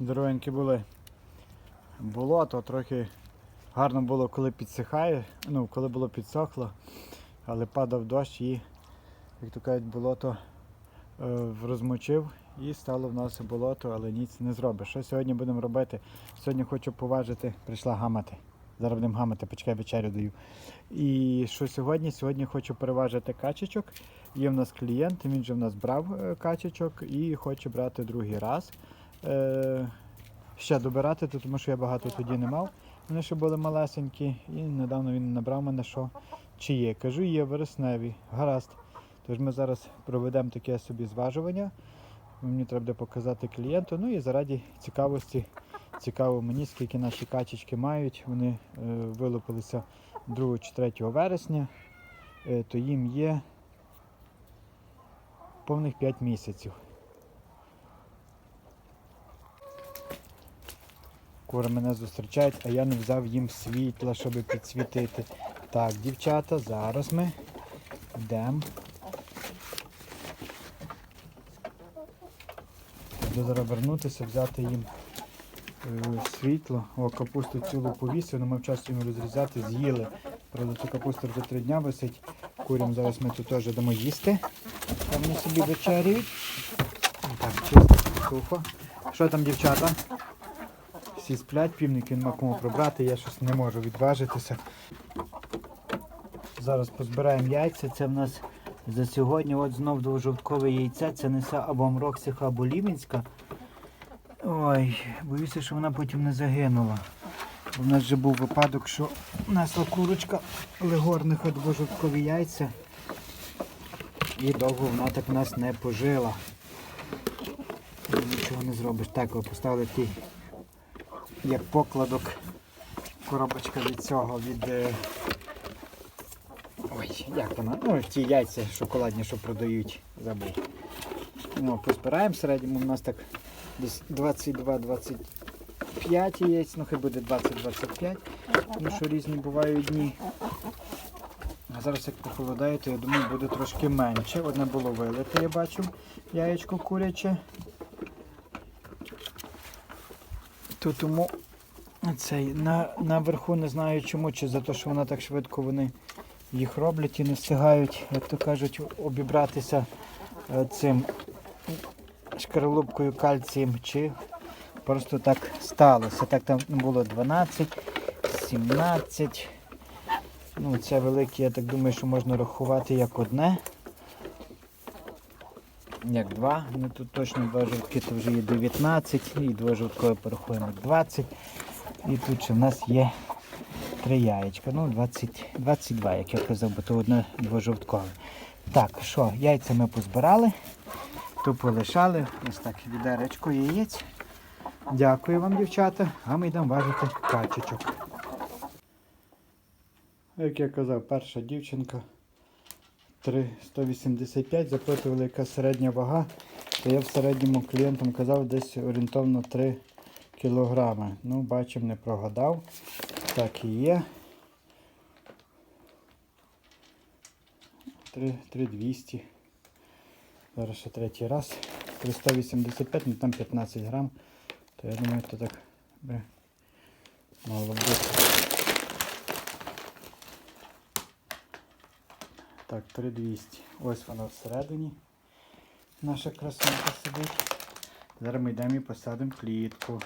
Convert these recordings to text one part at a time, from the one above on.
Здоровенькі були. Болото трохи гарно було, коли підсихає, ну, коли було підсохло, але падав дощ і, як то кажуть, болото е, розмочив і стало в нас болото, але ніц не зробиш. Що сьогодні будемо робити? Сьогодні хочу поважити, прийшла гамати. Зараз будемо гамати, почекай вечерю даю. І що сьогодні? Сьогодні хочу переважити качечок. Є в нас клієнт, він вже в нас брав е, качечок і хоче брати другий раз. Е, ще добирати, тому що я багато тоді не мав. Вони ще були малесенькі, і недавно він набрав мене, що чи є. Кажу, є вересневі. Гаразд. Тож ми зараз проведемо таке собі зважування. Мені треба буде показати клієнту. Ну і заради цікавості, цікаво мені, скільки наші качечки мають. Вони е, вилупилися 2 чи 3 вересня, е, то їм є повних 5 місяців. Кури мене зустрічають, а я не взяв їм світла, щоб підсвітити. Так, дівчата, зараз ми йдемо. Треба зараз вернутися, взяти їм е, світло. О, капусту цілу повісив, але ми вчасно їм розрізати, з'їли. Правда, цю капусту вже три дня висить. Курям зараз ми тут теж дамо їсти. Там вони собі вечеряють. Так, чисто, сухо. Що там, дівчата? Всі сплять, півники нема кому прибрати, я щось не можу відважитися. Зараз позбираємо яйця. Це в нас за сьогодні от знов двожовткове яйце. Це несе або Мроксиха, або Лівінська. Ой, боюся, що вона потім не загинула. У нас вже був випадок, що несла курочка легорниха двожовткові яйця. І довго вона так в нас не пожила. Нічого не зробиш. Так, ви поставили ті як покладок коробочка від цього, від. е, Ой, як вона? Ну, ті яйця шоколадні, що продають, забув. Ну, позбираємо в середньому, у нас так десь 22-25 яєць, ну хай буде 20-25, тому що різні бувають дні. А зараз як похолодає, то я думаю, буде трошки менше. Одне було вилите, я бачив, яєчко куряче. То тому цей на, наверху не знаю чому, чи за те, що вона так швидко вони їх роблять і не встигають, як то кажуть, обібратися е, цим шкаралупкою кальцієм, чи просто так сталося. Так там було 12, 17. Ну, це велике, я так думаю, що можна рахувати як одне. Як два. Ну тут точно два жовтки, то вже є 19, і два жовткові порахуємо 20. І тут ще в нас є три яєчка. Ну, 20, 22, як я казав, бо то одне двожовткове. Так, що, яйця ми позбирали, ту полишали. Ось так відеречко яєць. Дякую вам, дівчата, а ми йдемо важити качечок. Як я казав, перша дівчинка 3,185, запитували, яка середня вага, то я в середньому клієнтам казав десь орієнтовно 3 кілограми. Ну, бачимо, не прогадав. Так і є. 3200. Зараз ще третій раз. 385, ну там 15 грам. То я думаю, то так би мало бути. Так, 3200. Ось вона всередині. Наша красунка сидить. Зараз ми йдемо і посадимо клітку.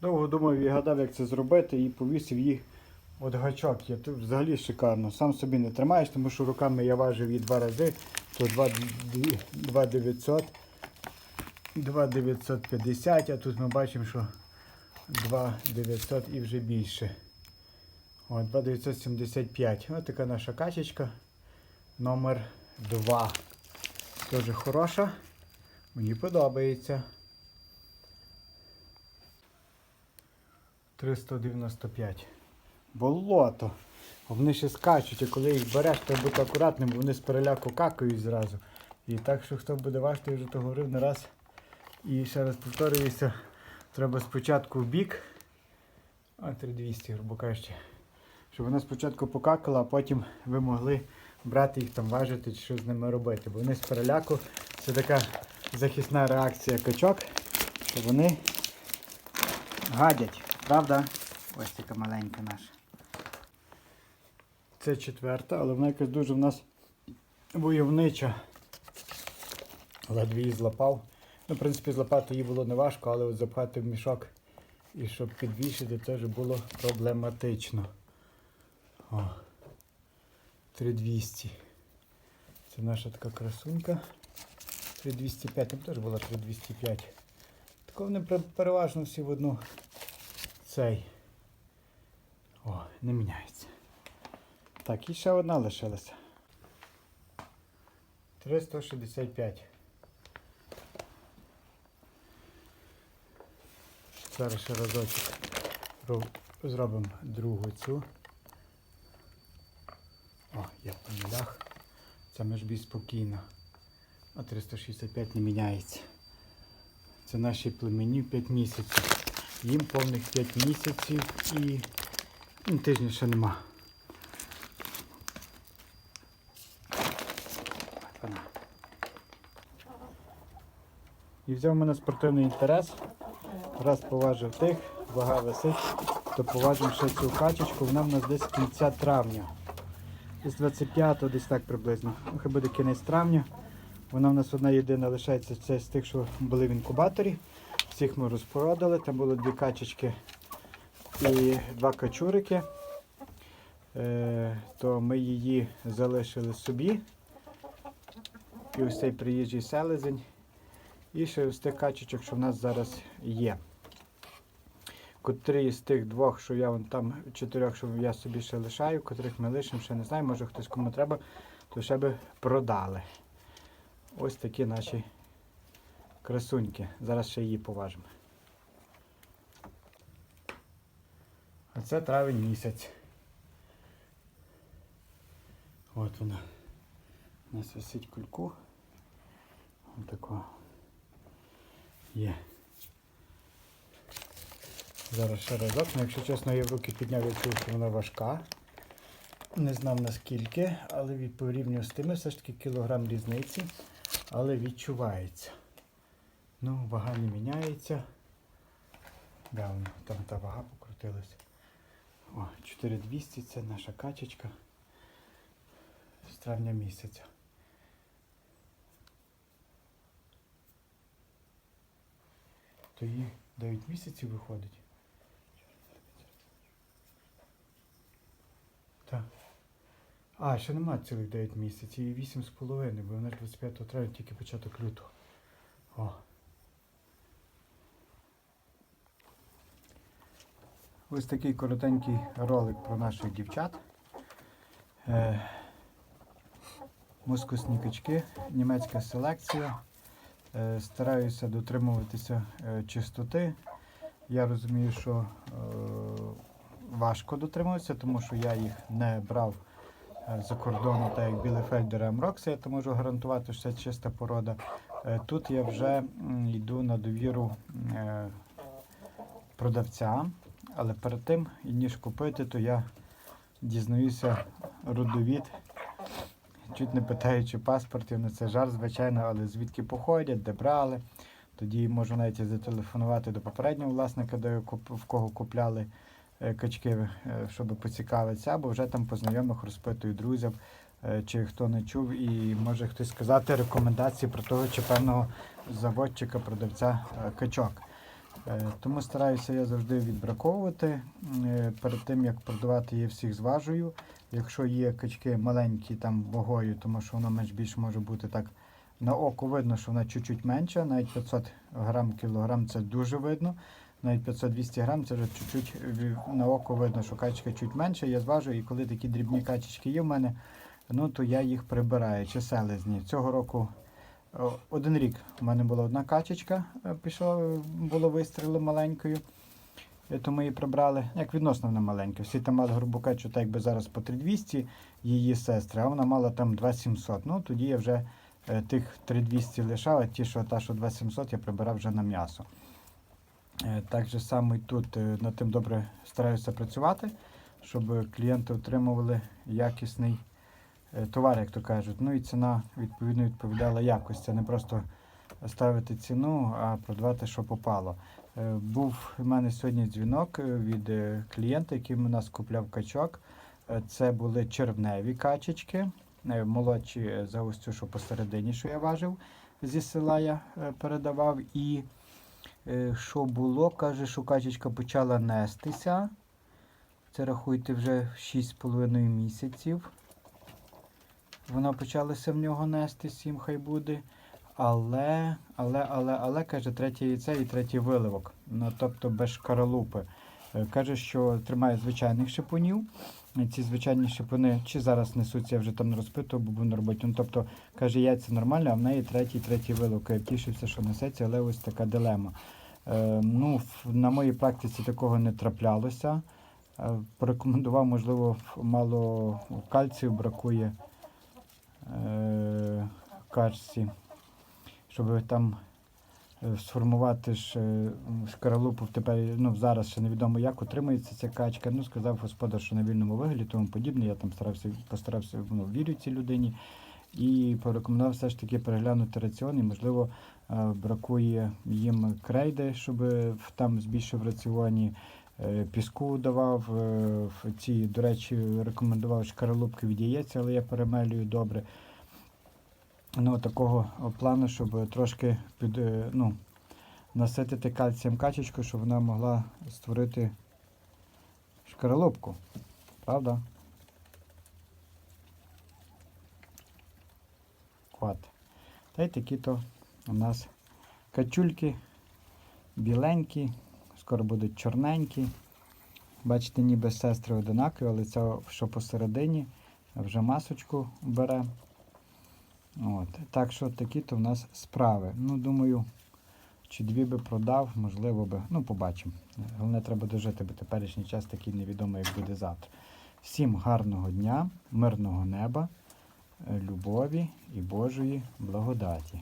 Довго думав і гадав, як це зробити, і повісив їх от гачок. Я тут взагалі шикарно. Сам собі не тримаєш, тому що руками я важив її два рази, то 2900, 2950, а тут ми бачимо, що 2900 і вже більше. О, 2975. Ось така наша качечка номер 2. Дуже хороша. Мені подобається. 395. Болото. Вони ще скачуть, а коли їх береш, треба бути акуратним, бо вони з переляку какають зразу. І так що хто буде важити, я вже то говорив не раз. І ще раз повторююся, треба спочатку в бік. А 3200, грубо кажучи. Щоб вона спочатку покакала, а потім ви могли брати їх там важити чи що з ними робити. Бо вони з переляку це така захисна реакція качок. то вони гадять, правда? Ось така маленька наша. Це четверта, але вона якась дуже в нас войовнича. Ледве її злапав. Ну, в принципі, злапати її було не важко, але от запхати в мішок і щоб підвішити, це вже було проблематично. О, 3200. Це наша така красунька. 3205, там теж була 3205. Тако вони переважно всі в одну цей. О, не міняється. Так, і ще одна лишилася. 365. Зараз ще разочок зробимо другу цю. Є по нулях. Це меж більш спокійно. А 365 не міняється. Це наші племені 5 місяців. Їм повних 5 місяців і ну, тижня ще нема. І взяв мене спортивний інтерес. Раз поважив тих, вага висить, то поважив ще цю качечку, вона в нас десь кінця травня. Десь 25-го, десь так приблизно. Ну, хай буде кінець травня. Вона в нас одна єдина лишається це з тих, що були в інкубаторі. Всіх ми розпродали. Там було дві качечки і два качурики. Е, то ми її залишили собі. І ось цей приїжджий селезень. І ще ось тих качечок, що в нас зараз є. Котрі з тих двох, що я вон там чотирьох, що я собі ще лишаю, котрих ми лишимо, ще не знаю, може хтось кому треба, то ще би продали. Ось такі наші красуньки. Зараз ще її поважимо. А це травень місяць. От вона. У нас висить кульку. Ось такого. Є. Зараз ще разок. Ну, якщо чесно, я в руки підняв, я чув, що вона важка. Не знав наскільки, але порівнюю з тими все ж таки кілограм різниці, але відчувається. Ну, вага не міняється. Да, там та вага покрутилась. О, 4200 це наша качечка з травня місяця. То їй 9 місяців виходить. Так. А, ще нема цілих 9 місяців, і 8,5, бо вона ж 25 травня тільки початок лютого. О. Ось такий коротенький ролик про наших дівчат. Е, мускусні качки, німецька селекція. Е, стараюся дотримуватися е, чистоти. Я розумію, що е, важко дотримуватися, тому що я їх не брав е, за кордону, так як Білефельдер Амрокса, я то можу гарантувати, що це чиста порода. Е, Тут я вже йду на довіру е, продавця, але перед тим, ніж купити, то я дізнаюся родовід, чуть не питаючи паспортів, ну це жарт, звичайно, але звідки походять, де брали. Тоді можу навіть зателефонувати до попереднього власника, куп- в кого купляли качки, е, щоб поцікавитися, або вже там по знайомих розпитую друзів, е, чи хто не чув, і може хтось сказати рекомендації про того чи певного заводчика, продавця е, качок. Е, Тому стараюся я завжди відбраковувати. Е, Перед тим як продавати, я всіх зважую. Якщо є качки маленькі там вагою, тому що воно менш більш може бути так на око видно, що вона чуть-чуть менша, навіть 500 грам кілограм це дуже видно. Навіть 500-200 грам це вже чуть-чуть на око видно, що качка чуть менша. Я зважую, і коли такі дрібні качечки є в мене, ну то я їх прибираю чи селезні. Цього року один рік у мене була одна качечка, е, пішла, було вистріли маленькою. е, То її прибрали, як відносно вона маленька. Всі там мали грубу качу, так якби зараз по 3200 її сестри, а вона мала там 2700. Ну тоді я вже е, тих 3200 лишав, а ті, що та, що 2700, я прибирав вже на м'ясо. Е, Так же само і тут е, над тим добре стараюся працювати, щоб клієнти отримували якісний е, товар, як то кажуть. Ну і ціна відповідно відповідала якості. Це не просто ставити ціну, а продавати, що попало. Був у мене сьогодні дзвінок від клієнта, який у нас купляв качок. Це були червневі качечки, молодші за ось цю, що посередині, що я важив зі села я передавав. І що було, каже, що качечка почала нестися. Це рахуйте вже 6,5 місяців. Вона почалася в нього нести, сім хай буде. Але, але, але, але, каже, третє яйце і третій виливок. Ну, тобто без шкаралупи. Е, Каже, що тримає звичайних шипунів. Е, Ці звичайні шипуни чи зараз несуться, я вже там не розпитував, бо був на роботі. Ну, тобто, каже, яйця нормально, а в неї третій, третій виливок. Я тішився, що несеться, але ось така дилема. Е, ну, на моїй практиці такого не траплялося. Е, порекомендував, можливо, мало кальцію бракує е, качці, щоб там е, сформувати ж е, шкаралупу тепер, ну зараз ще невідомо як утримується ця качка. Ну, сказав господар, що на вільному вигляді, тому подібне. Я там старався, постарався, ну, вірю цій людині. І порекомендував все ж таки переглянути раціон, і, можливо, е, бракує їм крейди, щоб там збільшив раціоні. Е, Піску давав, ці, до речі, рекомендував шкаралупки від яєць, але я перемелюю добре. Ну, такого плану, щоб трошки під, е, ну, наситити кальцієм качечку, щоб вона могла створити шкаралупку. Правда? От. Та й такі то у нас качульки біленькі, скоро будуть чорненькі. Бачите, ніби сестри одинакові, але це що посередині вже масочку бере. От. Так що такі то в нас справи. Ну, думаю, чи дві би продав, можливо би. Ну, побачимо. Головне, треба дожити, бо теперішній час такий невідомий, як буде завтра. Всім гарного дня, мирного неба, е, любові і Божої благодаті.